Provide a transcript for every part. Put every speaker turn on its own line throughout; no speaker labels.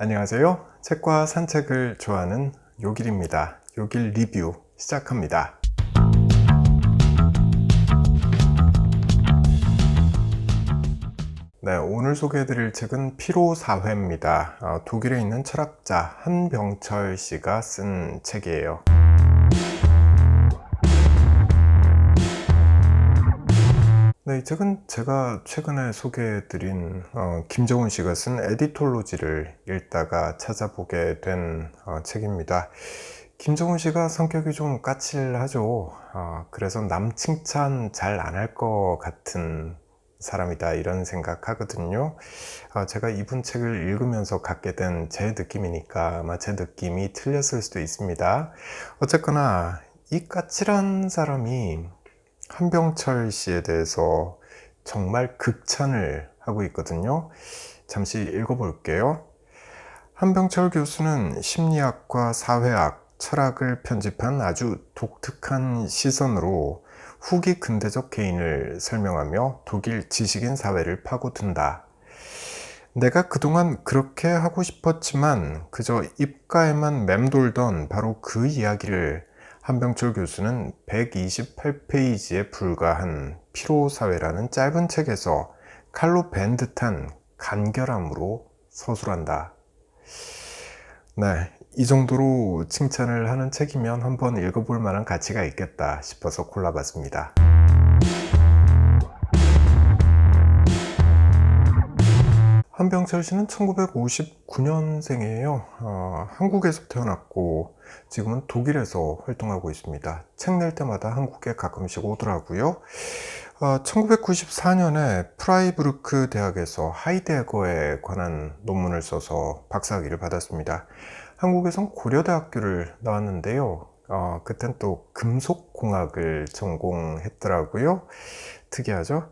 안녕하세요. 책과 산책을 좋아하는 요길입니다. 요길 리뷰 시작합니다. 네, 오늘 소개해드릴 책은 피로사회입니다. 어, 독일에 있는 철학자 한병철 씨가 쓴 책이에요. 네, 이 책은 제가 최근에 소개해드린 어, 김정은 씨가 쓴 에디톨로지를 읽다가 찾아보게 된 어, 책입니다. 김정은 씨가 성격이 좀 까칠하죠. 어, 그래서 남 칭찬 잘 안 할 것 같은 사람이다 이런 생각하거든요. 어, 제가 이분 책을 읽으면서 갖게 된 제 느낌이니까 아마 제 느낌이 틀렸을 수도 있습니다. 어쨌거나 이 까칠한 사람이 한병철 씨에 대해서 정말 극찬을 하고 있거든요. 잠시 읽어볼게요. 한병철 교수는 심리학과 사회학, 철학을 편집한 아주 독특한 시선으로 후기 근대적 개인을 설명하며 독일 지식인 사회를 파고든다. 내가 그동안 그렇게 하고 싶었지만 그저 입가에만 맴돌던 바로 그 이야기를 한병철 교수는 128페이지에 불과한 피로사회라는 짧은 책에서 칼로 벤 듯한 간결함으로 서술한다. 네, 이 정도로 칭찬을 하는 책이면 한번 읽어볼 만한 가치가 있겠다 싶어서 골라봤습니다. 한병철 씨는 1959년생이에요. 어, 한국에서 태어났고 지금은 독일에서 활동하고 있습니다. 책 낼 때마다 한국에 가끔씩 오더라고요. 어, 1994년에 프라이부르크 대학에서 하이데거에 관한 논문을 써서 박사학위를 받았습니다. 한국에선 고려대학교를 나왔는데요. 어, 그땐 또 금속공학을 전공했더라고요. 특이하죠?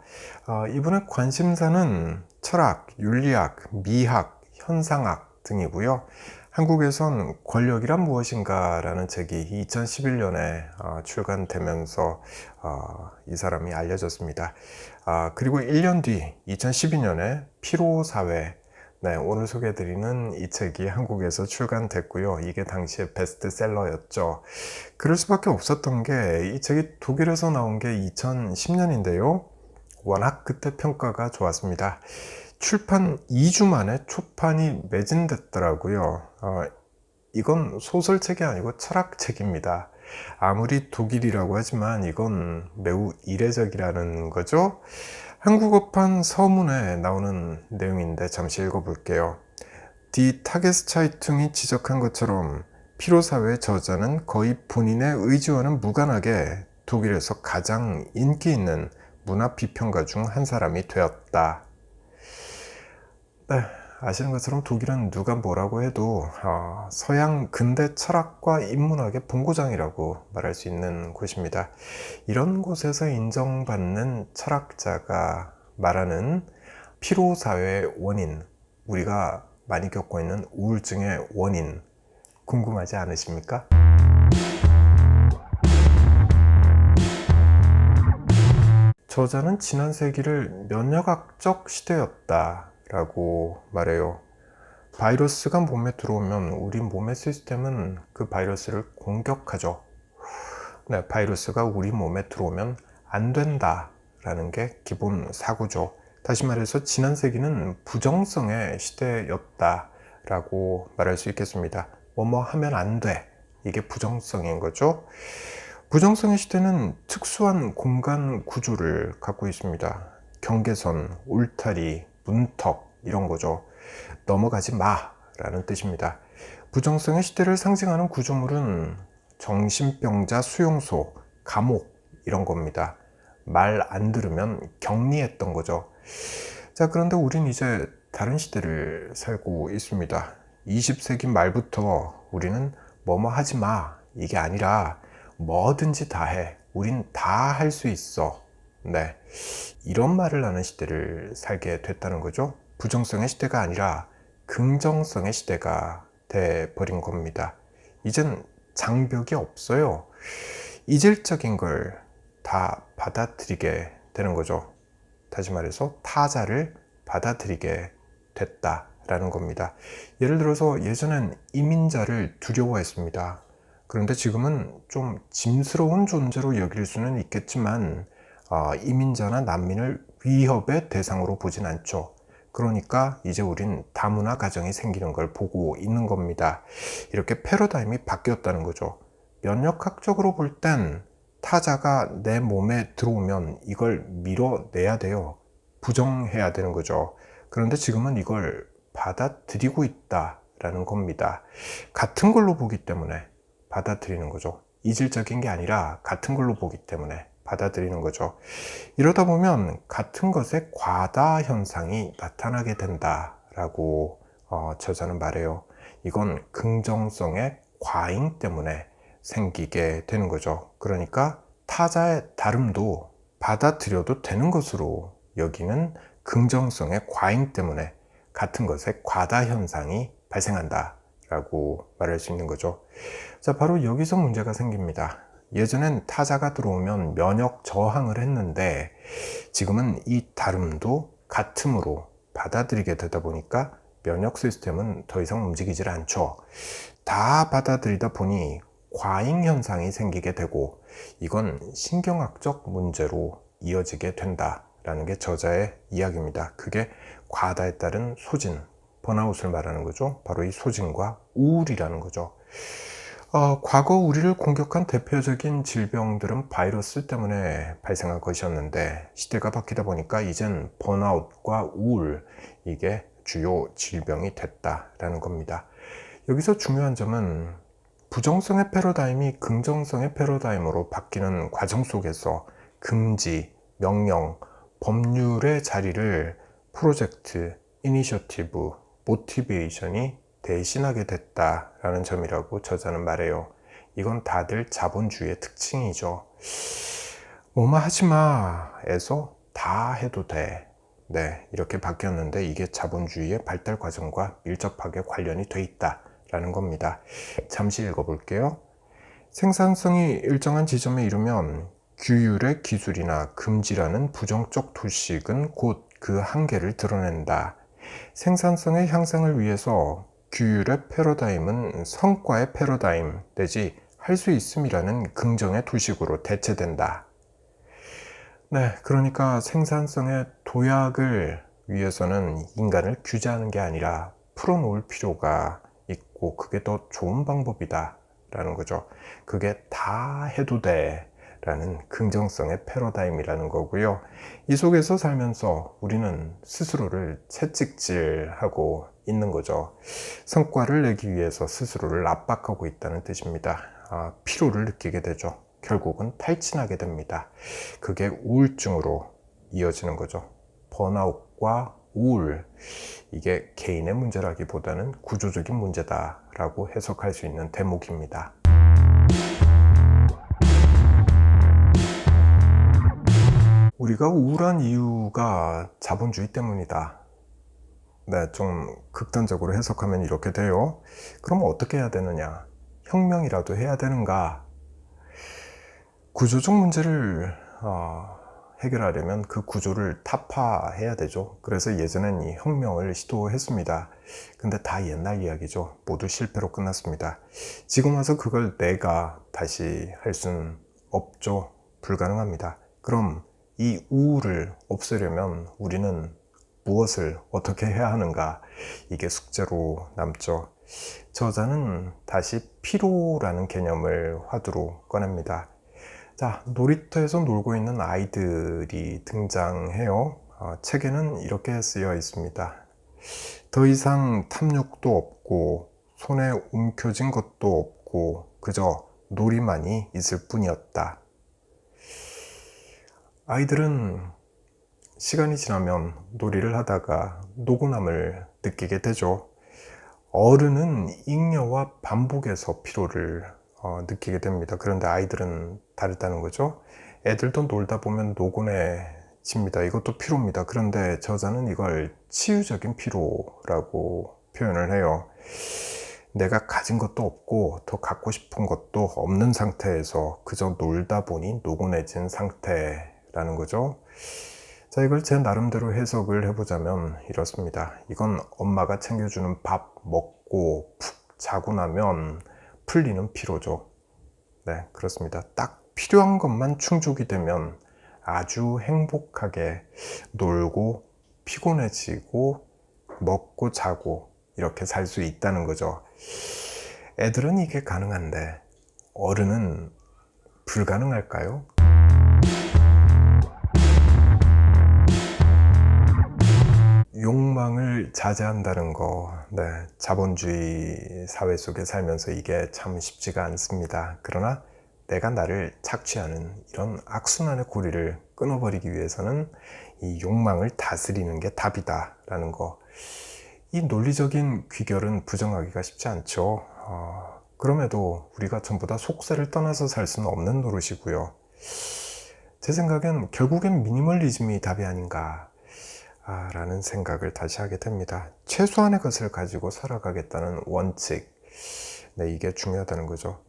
어, 이분의 관심사는 철학, 윤리학, 미학, 현상학 등이고요. 한국에선 권력이란 무엇인가 라는 책이 2011년에 어, 출간되면서 어, 이 사람이 알려졌습니다. 아, 그리고 1년 뒤 2012년에 피로사회 네, 오늘 소개해드리는 이 책이 한국에서 출간됐고요. 이게 당시에 베스트셀러였죠. 그럴 수밖에 없었던 게 이 책이 독일에서 나온 게 2010년인데요. 워낙 그때 평가가 좋았습니다. 출판 2주 만에 초판이 매진됐더라고요. 어, 이건 소설책이 아니고 철학책입니다. 아무리 독일이라고 하지만 이건 매우 이례적이라는 거죠. 한국어판 서문에 나오는 내용인데 잠시 읽어볼게요. 디 타게스차이퉁이 지적한 것처럼 피로사회 저자는 거의 본인의 의지와는 무관하게 독일에서 가장 인기 있는 문화 비평가 중 한 사람이 되었다. 네, 아시는 것처럼 독일은 누가 뭐라고 해도 어, 서양 근대 철학과 인문학의 본고장이라고 말할 수 있는 곳입니다. 이런 곳에서 인정받는 철학자가 말하는 피로사회의 원인, 우리가 많이 겪고 있는 우울증의 원인, 궁금하지 않으십니까? 저자는 지난 세기를 면역학적 시대였다. 라고 말해요. 바이러스가 몸에 들어오면 우리 몸의 시스템은 그 바이러스를 공격하죠. 네, 바이러스가 우리 몸에 들어오면 안 된다. 라는 게 기본 사고죠. 다시 말해서 지난 세기는 부정성의 시대였다. 라고 말할 수 있겠습니다. 뭐뭐 하면 안 돼. 이게 부정성인 거죠. 부정성의 시대는 특수한 공간 구조를 갖고 있습니다. 경계선, 울타리, 문턱 이런 거죠. 넘어가지 마 라는 뜻입니다. 부정성의 시대를 상징하는 구조물은 정신병자 수용소, 감옥 이런 겁니다. 말 안 들으면 격리했던 거죠. 자, 그런데 우린 이제 다른 시대를 살고 있습니다. 20세기 말부터 우리는 뭐뭐 하지 마. 이게 아니라 뭐든지 다 해. 우린 다 할 수 있어. 네. 이런 말을 하는 시대를 살게 됐다는 거죠. 부정성의 시대가 아니라 긍정성의 시대가 돼 버린 겁니다. 이젠 장벽이 없어요. 이질적인 걸 다 받아들이게 되는 거죠. 다시 말해서 타자를 받아들이게 됐다 라는 겁니다. 예를 들어서 예전엔 이민자를 두려워했습니다. 그런데 지금은 좀 짐스러운 존재로 여길 수는 있겠지만 어, 이민자나 난민을 위협의 대상으로 보진 않죠. 그러니까 이제 우린 다문화 가정이 생기는 걸 보고 있는 겁니다. 이렇게 패러다임이 바뀌었다는 거죠. 면역학적으로 볼 땐 타자가 내 몸에 들어오면 이걸 밀어내야 돼요. 부정해야 되는 거죠. 그런데 지금은 이걸 받아들이고 있다라는 겁니다. 같은 걸로 보기 때문에 받아들이는 거죠. 이질적인 게 아니라 같은 걸로 보기 때문에 받아들이는 거죠. 이러다 보면 같은 것의 과다 현상이 나타나게 된다라고 어, 저자는 말해요. 이건 긍정성의 과잉 때문에 생기게 되는 거죠. 그러니까 타자의 다름도 받아들여도 되는 것으로 여기는 긍정성의 과잉 때문에 같은 것의 과다 현상이 발생한다 라고 말할 수 있는 거죠. 자, 바로 여기서 문제가 생깁니다. 예전엔 타자가 들어오면 면역 저항을 했는데 지금은 이 다름도 같음으로 받아들이게 되다 보니까 면역 시스템은 더 이상 움직이질 않죠. 다 받아들이다 보니 과잉 현상이 생기게 되고 이건 신경학적 문제로 이어지게 된다라는 게 저자의 이야기입니다. 그게 과다에 따른 소진, 번아웃을 말하는 거죠. 바로 이 소진과 우울이라는 거죠. 어, 과거 우리를 공격한 대표적인 질병들은 바이러스 때문에 발생한 것이었는데 시대가 바뀌다 보니까 이젠 번아웃과 우울 이게 주요 질병이 됐다라는 겁니다. 여기서 중요한 점은 부정성의 패러다임이 긍정성의 패러다임으로 바뀌는 과정 속에서 금지, 명령, 법률의 자리를 프로젝트, 이니셔티브, 모티베이션이 대신하게 됐다라는 점이라고 저자는 말해요. 이건 다들 자본주의의 특징이죠. 뭐뭐 하지 마에서 다 해도 돼. 네, 이렇게 바뀌었는데 이게 자본주의의 발달 과정과 밀접하게 관련이 돼 있다라는 겁니다. 잠시 읽어볼게요. 생산성이 일정한 지점에 이르면 규율의 기술이나 금지라는 부정적 도식은 곧 그 한계를 드러낸다. 생산성의 향상을 위해서 규율의 패러다임은 성과의 패러다임 내지 할 수 있음이라는 긍정의 도식으로 대체된다. 네, 그러니까 생산성의 도약을 위해서는 인간을 규제하는 게 아니라 풀어놓을 필요가 있고 그게 더 좋은 방법이다 라는 거죠. 그게 다 해도 돼 라는 긍정성의 패러다임이라는 거고요. 이 속에서 살면서 우리는 스스로를 채찍질하고 있는 거죠. 성과를 내기 위해서 스스로를 압박하고 있다는 뜻입니다. 아, 피로를 느끼게 되죠. 결국은 탈진하게 됩니다. 그게 우울증으로 이어지는 거죠. 번아웃과 우울, 이게 개인의 문제라기보다는 구조적인 문제다라고 해석할 수 있는 대목입니다. 우리가 우울한 이유가 자본주의 때문이다. 네, 좀 극단적으로 해석하면 이렇게 돼요. 그럼 어떻게 해야 되느냐? 혁명이라도 해야 되는가? 구조적 문제를 어, 해결하려면 그 구조를 타파해야 되죠. 그래서 예전엔 이 혁명을 시도했습니다. 근데 다 옛날 이야기죠. 모두 실패로 끝났습니다. 지금 와서 그걸 내가 다시 할 수는 없죠. 불가능합니다. 그럼 이 우울을 없애려면 우리는 무엇을 어떻게 해야 하는가 이게 숙제로 남죠. 저자는 다시 피로라는 개념을 화두로 꺼냅니다. 자, 놀이터에서 놀고 있는 아이들이 등장해요. 어, 책에는 이렇게 쓰여 있습니다. 더 이상 탐욕도 없고 손에 움켜진 것도 없고 그저 놀이만이 있을 뿐이었다. 아이들은 시간이 지나면 놀이를 하다가 노곤함을 느끼게 되죠. 어른은 잉여와 반복해서 피로를 어, 느끼게 됩니다. 그런데 아이들은 다르다는 거죠. 애들도 놀다 보면 노곤해집니다. 이것도 피로입니다. 그런데 저자는 이걸 치유적인 피로라고 표현을 해요. 내가 가진 것도 없고 더 갖고 싶은 것도 없는 상태에서 그저 놀다 보니 노곤해진 상태 라는 거죠. 자, 이걸 제 나름대로 해석을 해보자면 이렇습니다. 이건 엄마가 챙겨주는 밥 먹고 푹 자고 나면 풀리는 피로죠. 네, 그렇습니다. 딱 필요한 것만 충족이 되면 아주 행복하게 놀고 피곤해지고 먹고 자고 이렇게 살 수 있다는 거죠. 애들은 이게 가능한데 어른은 불가능할까요? 욕망을 자제한다는 거, 네, 자본주의 사회 속에 살면서 이게 참 쉽지가 않습니다. 그러나 내가 나를 착취하는 이런 악순환의 고리를 끊어버리기 위해서는 이 욕망을 다스리는 게 답이다라는 거. 이 논리적인 귀결은 부정하기가 쉽지 않죠. 어, 그럼에도 우리가 전부 다 속세를 떠나서 살 수는 없는 노릇이고요. 제 생각엔 결국엔 미니멀리즘이 답이 아닌가 아, 라는 생각을 다시 하게 됩니다. 최소한의 것을 가지고 살아가겠다는 원칙. 네, 이게 중요하다는 거죠.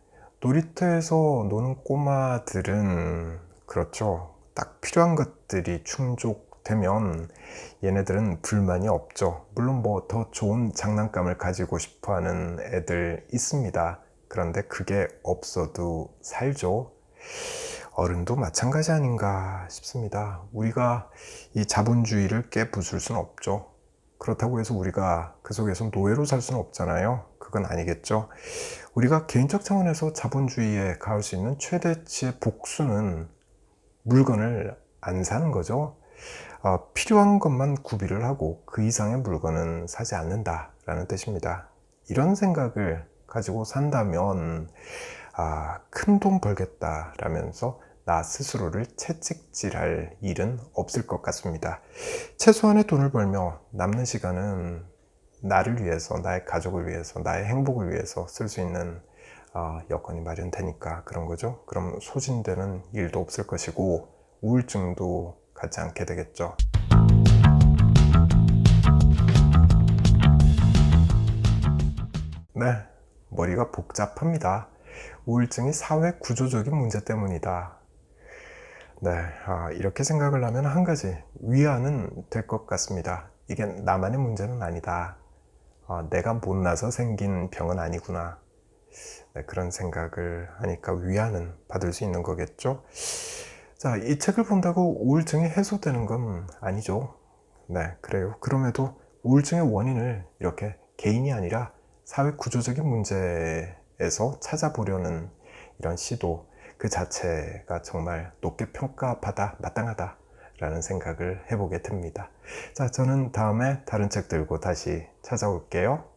놀이터에서 노는 꼬마들은 그렇죠. 딱 필요한 것들이 충족되면 얘네들은 불만이 없죠. 물론 뭐 더 좋은 장난감을 가지고 싶어 하는 애들 있습니다. 그런데 그게 없어도 살죠. 어른도 마찬가지 아닌가 싶습니다. 우리가 이 자본주의를 깨부술 수는 없죠. 그렇다고 해서 우리가 그 속에서 노예로 살 수는 없잖아요. 그건 아니겠죠. 우리가 개인적 차원에서 자본주의에 가할 수 있는 최대치의 복수는 물건을 안 사는 거죠. 어, 필요한 것만 구비를 하고 그 이상의 물건은 사지 않는다라는 뜻입니다. 이런 생각을 가지고 산다면 아, 큰 돈 벌겠다라면서 나 스스로를 채찍질할 일은 없을 것 같습니다. 최소한의 돈을 벌며 남는 시간은 나를 위해서, 나의 가족을 위해서, 나의 행복을 위해서 쓸 수 있는 어, 여건이 마련되니까 그런 거죠. 그럼 소진되는 일도 없을 것이고 우울증도 갖지 않게 되겠죠. 네, 머리가 복잡합니다. 우울증이 사회 구조적인 문제 때문이다. 네, 아, 이렇게 생각을 하면 한 가지 위안은 될 것 같습니다. 이게 나만의 문제는 아니다. 아, 내가 못나서 생긴 병은 아니구나. 네, 그런 생각을 하니까 위안은 받을 수 있는 거겠죠. 자, 이 책을 본다고 우울증이 해소되는 건 아니죠. 네, 그래요. 그럼에도 우울증의 원인을 이렇게 개인이 아니라 사회 구조적인 문제에서 찾아보려는 이런 시도 그 자체가 정말 높게 평가받아 마땅하다 라는 생각을 해보게 됩니다. 자, 저는 다음에 다른 책 들고 다시 찾아올게요.